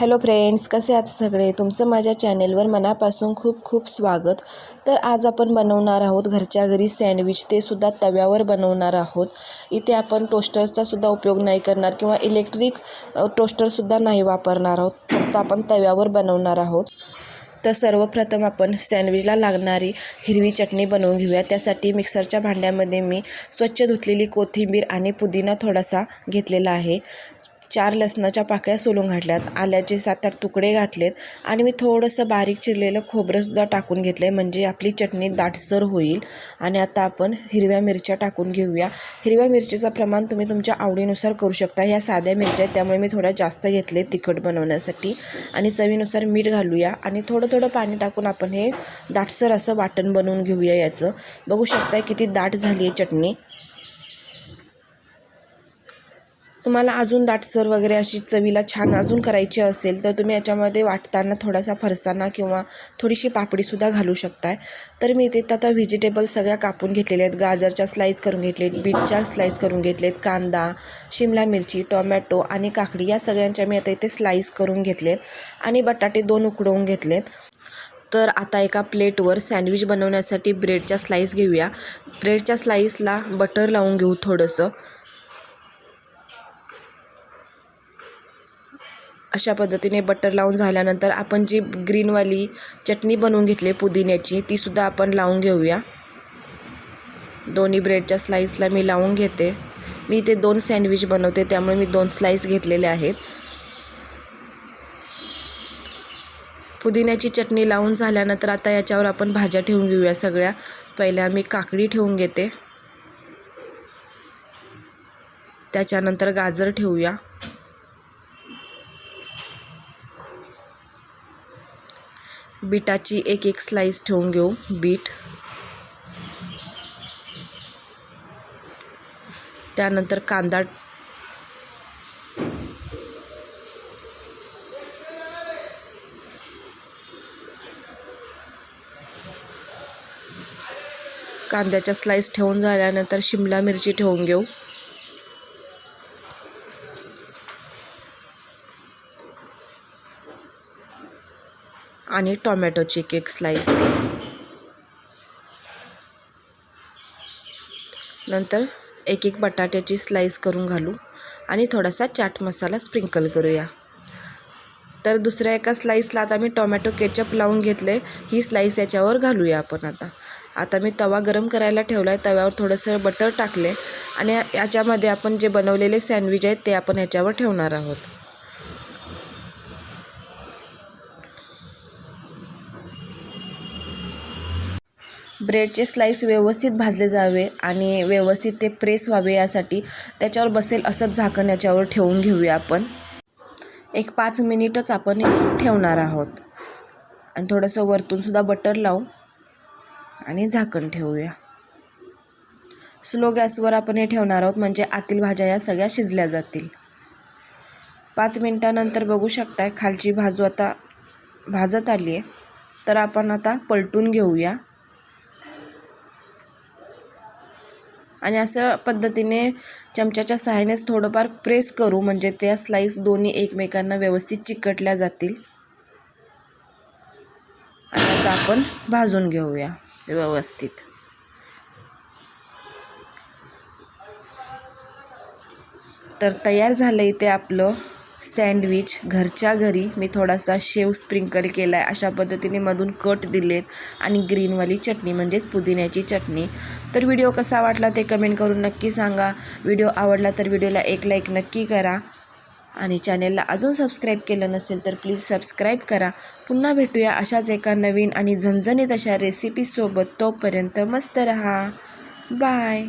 Hello friends कसे आहात सगळे? तुमचं माझ्या चॅनेलवर मनापासून खूप खूप स्वागत. तर आज आपण बनवणार आहोत घरच्या घरी सँडविच. ते सुद्धा तव्यावर बनवणार आहोत. इथे आपण टोस्टरचा सुद्धा उपयोग नाही करणार किंवा इलेक्ट्रिक टोस्टरसुद्धा नाही वापरणार आहोत. फक्त आपण तव्यावर बनवणार आहोत. तर सर्वप्रथम आपण सँडविचला लागणारी हिरवी चटणी बनवून घेऊया. त्यासाठी मिक्सरच्या भांड्यामध्ये मी स्वच्छ धुतलेली कोथिंबीर आणि पुदिना थोडासा घेतलेला आहे. चार लसणाच्या पाकळ्या सोलून घातल्यात. आल्याचे सात आठ तुकडे घातलेत आणि मी थोडंसं बारीक चिरलेलं खोबरंसुद्धा टाकून घेतलं आहे म्हणजे आपली चटणी दाटसर होईल. आणि आता आपण हिरव्या मिरच्या टाकून घेऊया. हिरव्या मिरचीचं प्रमाण तुम्ही तुमच्या आवडीनुसार करू शकता. ह्या साध्या मिरच्या आहेत त्यामुळे मी थोड्या जास्त घेतले तिखट बनवण्यासाठी. आणि चवीनुसार मीठ घालूया. आणि थोडं थोडं पाणी टाकून आपण हे दाटसर असं वाटण बनवून घेऊया याचं. बघू शकता किती दाट झाली आहे चटणी. तुम्हाला अजून दाटसर वगैरे अशी चवीला छान अजून करायची असेल तर तुम्ही याच्यामध्ये वाटताना थोडासा फरसाना किंवा थोडीशी पापडीसुद्धा घालू शकताय. तर मी इथे आता व्हेजिटेबल सगळ्या कापून घेतलेल्या आहेत. गाजरच्या स्लाईस करून घेतलेत बीटच्या स्लाईस करून घेतलेत कांदा शिमला मिरची टोमॅटो आणि काकडी या सगळ्यांच्या मी आता इथे स्लाईस करून घेतलेत आणि बटाटे दोन उकडवून घेतलेत. तर आता एका प्लेटवर सँडविच बनवण्यासाठी ब्रेडच्या स्लाईस घेऊया. ब्रेडच्या स्लाईसला बटर लावून घेऊ थोडंसं. अशा पद्धतीने बटर लावून झाल्यानंतर आपण जी ग्रीनवाली चटणी बनवून घेतली पुदिन्याची तीसुद्धा आपण लावून घेऊया. दोन्ही ब्रेडच्या स्लाईसला मी लावून घेते. मी इथे दोन सँडविच बनवते त्यामुळे मी दोन स्लाईस घेतलेले आहेत. पुदिन्याची चटणी लावून झाल्यानंतर आता याच्यावर आपण भाज्या ठेवून घेऊया सगळ्या. पहिल्या मी काकडी ठेवून घेते. त्याच्यानंतर गाजर ठेवूया. बीटाची एक एक स्लाईस ठेवून घेऊ. बीट. त्यानंतर कांदा. कांद्याच्या स्लाईस ठेवून झाल्यानंतर शिमला मिरची ठेवून घेऊ. आणि टॉमॅटोची एक स्लाईस नंतर एक एक बटाट्याची स्लाईस करून घालू आणि थोडासा चाट मसाला स्प्रिंकल करूया. तर दुसऱ्या एका स्लाईसला आता मी टोमॅटो केचप लावून घेतले. ही स्लाईस याच्यावर घालूया आपण आता. आता मी तवा गरम करायला ठेवला आहे तव्यावर थोडंसं बटर टाकले आणि याच्यामध्ये आपण जे बनवलेले सँडविच आहेत ते आपण याच्यावर ठेवणार आहोत. ब्रेडचे स्लाईस व्यवस्थित भाजले जावे आणि व्यवस्थित ते प्रेस व्हावे यासाठी त्याच्यावर बसेल असंच झाकण याच्यावर ठेवून घेऊया आपण. एक पाच मिनिटच आपण ठेवणार आहोत. आणि थोडंसं वरतूनसुद्धा बटर लावू आणि झाकण ठेवूया. स्लो गॅसवर आपण हे ठेवणार आहोत म्हणजे आतील भाज्या या सगळ्या शिजल्या जातील. पाच मिनटानंतर बघू शकताय खालची भाजू आता भाजत आली आहे तर आपण आता पलटून घेऊया. आणि असं पद्धतीने चमच्याच्या सहाय्यानेच थोडंफार प्रेस करू म्हणजे त्या स्लाईस दोन्ही एकमेकांना व्यवस्थित चिकटल्या जातील. आणि आता आपण भाजून घेऊया व्यवस्थित. तर तयार झालं इथे आपलं सँडविच घरच्या घरी मी थोडासा शेव स्प्रिंकल केला आहे अशा पद्धतीने मधून कट दिलेत आणि ग्रीनवाली चटणी म्हणजेच पुदिन्याची चटणी. तर व्हिडिओ कसा वाटला ते कमेंट करून नक्की सांगा. व्हिडिओ आवडला तर व्हिडिओला एक लाईक नक्की करा. आणि चॅनेलला अजून सबस्क्राईब केलं नसेल तर प्लीज सबस्क्राईब करा. पुन्हा भेटूया अशाच एका नवीन आणि झणझणीत अशा रेसिपीसोबत तोपर्यंत मस्त रहा. बाय